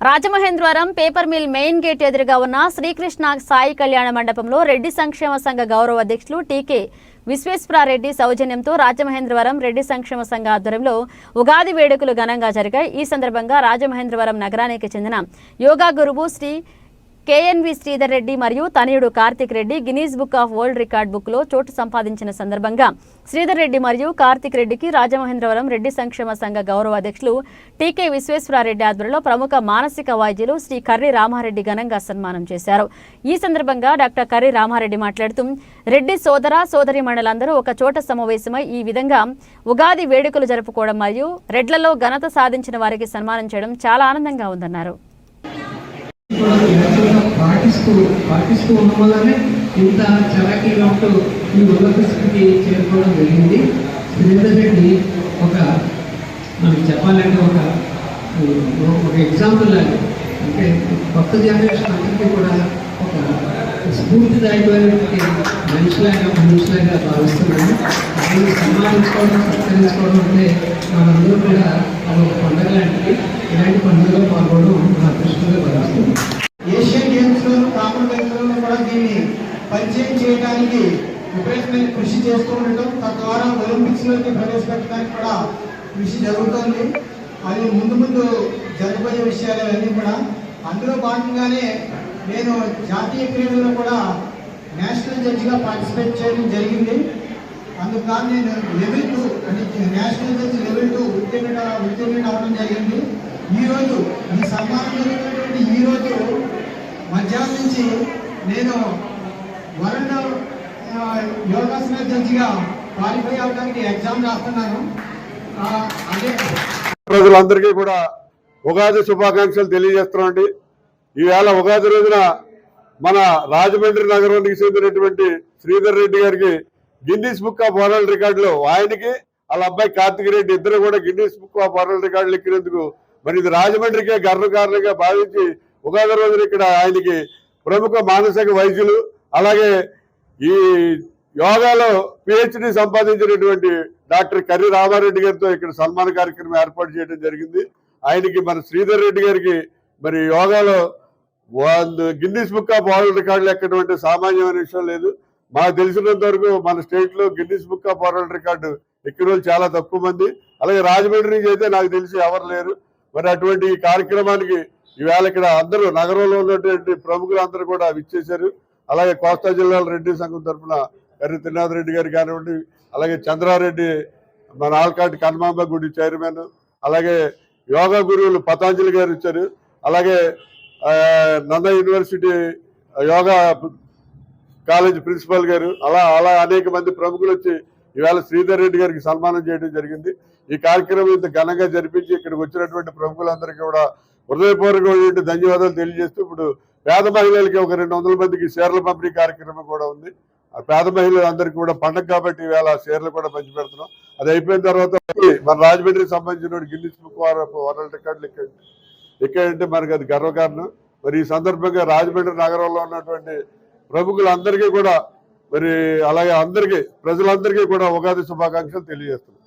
Rajamahendravaram paper mill main gate ఎదురుగా ఉన్న శ్రీకృష్ణ సాయి కళ్యాణ మండపంలో రెడ్డి సంక్షేమ సంఘ గౌరవ అధ్యక్షులు టీకే విశ్వేశ్వరారెడ్డి సౌజన్యంతో రాజమహేంద్రవరం రెడ్డి సంక్షేమ సంఘ ఆధ్వర్యంలో ఉగాది వేడుకలు ఘనంగా జరిగాయి. ఈ సందర్భంగా రాజమహేంద్రవరం నగరానికి చెందిన యోగా గురువు శ్రీ కేఎన్వి శ్రీధర్ రెడ్డి మరియు తనయుడు Karthik Reddy Guinness book of world record బుక్లో చోటు సంపాదించిన సందర్భంగా శ్రీధర్ రెడ్డి మరియు కార్తిక్ రెడ్డికి రాజమహేంద్రవరం రెడ్డి సంక్షేమ సంఘ గౌరవ అధ్యక్షులు టీకే విశ్వేశ్వరారెడ్డి ఆధ్వర్యంలో ప్రముఖ మానసిక వైద్యులు శ్రీ కర్రి రామారెడ్డి ఘనంగా సన్మానం చేశారు. ఈ సందర్భంగా డాక్టర్ కర్రి రామారెడ్డి మాట్లాడుతూ రెడ్డి సోదర సోదరి మండలందరూ ఒక చోట సమావేశమై ఈ విధంగా ఉగాది వేడుకలు జరుపుకోవడం మరియు రెడ్లలో ఘనత సాధించిన వారికి సన్మానం చేయడం చాలా ఆనందంగా ఉందన్నారు. పాటిస్తూ పాటిస్తూ ఉండడం వల్లనే ఇంత చలాకీ ఉంటూ ఈ ఉన్నత స్థితికి చేరుకోవడం జరిగింది. సురేందర్ రెడ్డి ఒక మనకి చెప్పాలంటే ఒక ఒక ఎగ్జాంపుల్ లాగా. అంటే కొత్త జనరేషన్ అందరికీ కూడా ఒక స్ఫూర్తిదాయకమైనటువంటి మనిషిలాగా మనుషులాగా భావిస్తున్నాను ఆయన సన్మానించుకోవడం సత్కరించుకోవడం అంటే మనందరూ కూడా అది ఒక పండుగ లాంటిది. ఇలాంటి పండుగలో పాల్గొనడం నా దృష్టి పరిచయం చేయడానికి విపరీతమైన కృషి చేస్తూ ఉండటం తద్వారా ఒలింపిక్స్లోకి ప్రవేశపెట్టడానికి కూడా కృషి జరుగుతోంది. అది ముందు ముందు జరగబోయే విషయాలు అవన్నీ కూడా. అందులో భాగంగానే నేను జాతీయ క్రీడల్లో కూడా నేషనల్ జడ్జిగా పార్టిసిపేట్ చేయడం జరిగింది. అందుకు నేను లెవెల్ టూ అంటే నేషనల్ జడ్జి లెవెల్ టూ ఉత్తీర్ణ ఉత్తీర్ణ అవడం జరిగింది. ఈరోజు ఈ సన్మానం జరిగినటువంటి ఈరోజు రోజు మధ్యాహ్నం నుంచి నేను యోగాసన జడ్జిగా క్వాలిఫై అవడానికి ఎగ్జామ్ రాస్తున్నాను. ప్రజలందరికీ కూడా ఉగాది శుభాకాంక్షలు తెలియజేస్తున్నామండి. ఈవేళ ఉగాది రోజున మన రాజమండ్రి నగరానికి చెందినటువంటి శ్రీధర్ రెడ్డి గారికి గిన్నీస్ బుక్ ఆఫ్ వరల్డ్ రికార్డులు ఆయనకి వాళ్ళ అబ్బాయి కార్తిక్ రెడ్డి ఇద్దరు కూడా గిన్నీస్ బుక్ ఆఫ్ వరల్డ్ రికార్డులు ఎక్కినందుకు మరి ఇది రాజమండ్రికే గర్వకారణంగా భావించి ఉగాది రోజున ఇక్కడ ఆయనకి ప్రముఖ మానసిక వైద్యులు అలాగే ఈ యోగాలో పిహెచ్డి సంపాదించినటువంటి డాక్టర్ కర్రి రామారెడ్డి గారితో ఇక్కడ సన్మాన కార్యక్రమం ఏర్పాటు చేయడం జరిగింది. ఆయనకి మన శ్రీధర్ రెడ్డి గారికి మరి యోగాలో గిన్నీస్ బుక్ ఆఫ్ వరల్డ్ రికార్డులు ఎక్కటువంటి సామాన్యమైన విషయం లేదు. మాకు తెలిసినంత వరకు మన స్టేట్లో Guinness book of world record ఎక్కిన చాలా తక్కువ మంది. అలాగే రాజమండ్రి నుంచి అయితే నాకు తెలిసి ఎవరు లేరు. మరి అటువంటి ఈ కార్యక్రమానికి ఈవేళ ఇక్కడ అందరూ నగరంలో ఉన్నటువంటి ప్రముఖులు అందరూ కూడా విచ్చేశారు. అలాగే కోస్తా జిల్లాల రెడ్డి సంఘం తరఫున కర్రి త్రినాథ్ రెడ్డి గారు కానివ్వండి అలాగే చంద్రారెడ్డి మన ఆల్కాటి కన్మాంబ గుడి చైర్మన్ అలాగే యోగా గురువులు పతాంజలి గారు ఇచ్చారు అలాగే Nanda university yoga college principal గారు అలా అలా అనేక మంది ప్రముఖులు వచ్చి ఈవేళ శ్రీధర్ రెడ్డి గారికి సన్మానం చేయడం జరిగింది. ఈ కార్యక్రమం ఇంత ఘనంగా జరిపించి ఇక్కడికి వచ్చినటువంటి ప్రముఖులందరికీ కూడా హృదయపూర్వకమైనటువంటి ధన్యవాదాలు తెలియజేస్తూ ఇప్పుడు పేద మహిళలకి ఒక రెండు వందల మందికి చీరల పంపిణీ కార్యక్రమం కూడా ఉంది. పేద మహిళలందరికీ కూడా పండగ కాబట్టి ఈవేళ షేర్లు కూడా పంచి పెడుతున్నాం అది అయిపోయిన తర్వాత మన రాజమండ్రికి సంబంధించిన గిన్నిస్ బుక్ వరల్డ్ రికార్డులు ఎక్కడ ఎక్కడంటే మనకి అది గర్వకారణం. మరి ఈ సందర్భంగా రాజమండ్రి నగరంలో ఉన్నటువంటి ప్రముఖులందరికీ కూడా మరి అలాగే అందరికీ ప్రజలందరికీ కూడా ఉగాది శుభాకాంక్షలు తెలియజేస్తున్నాం.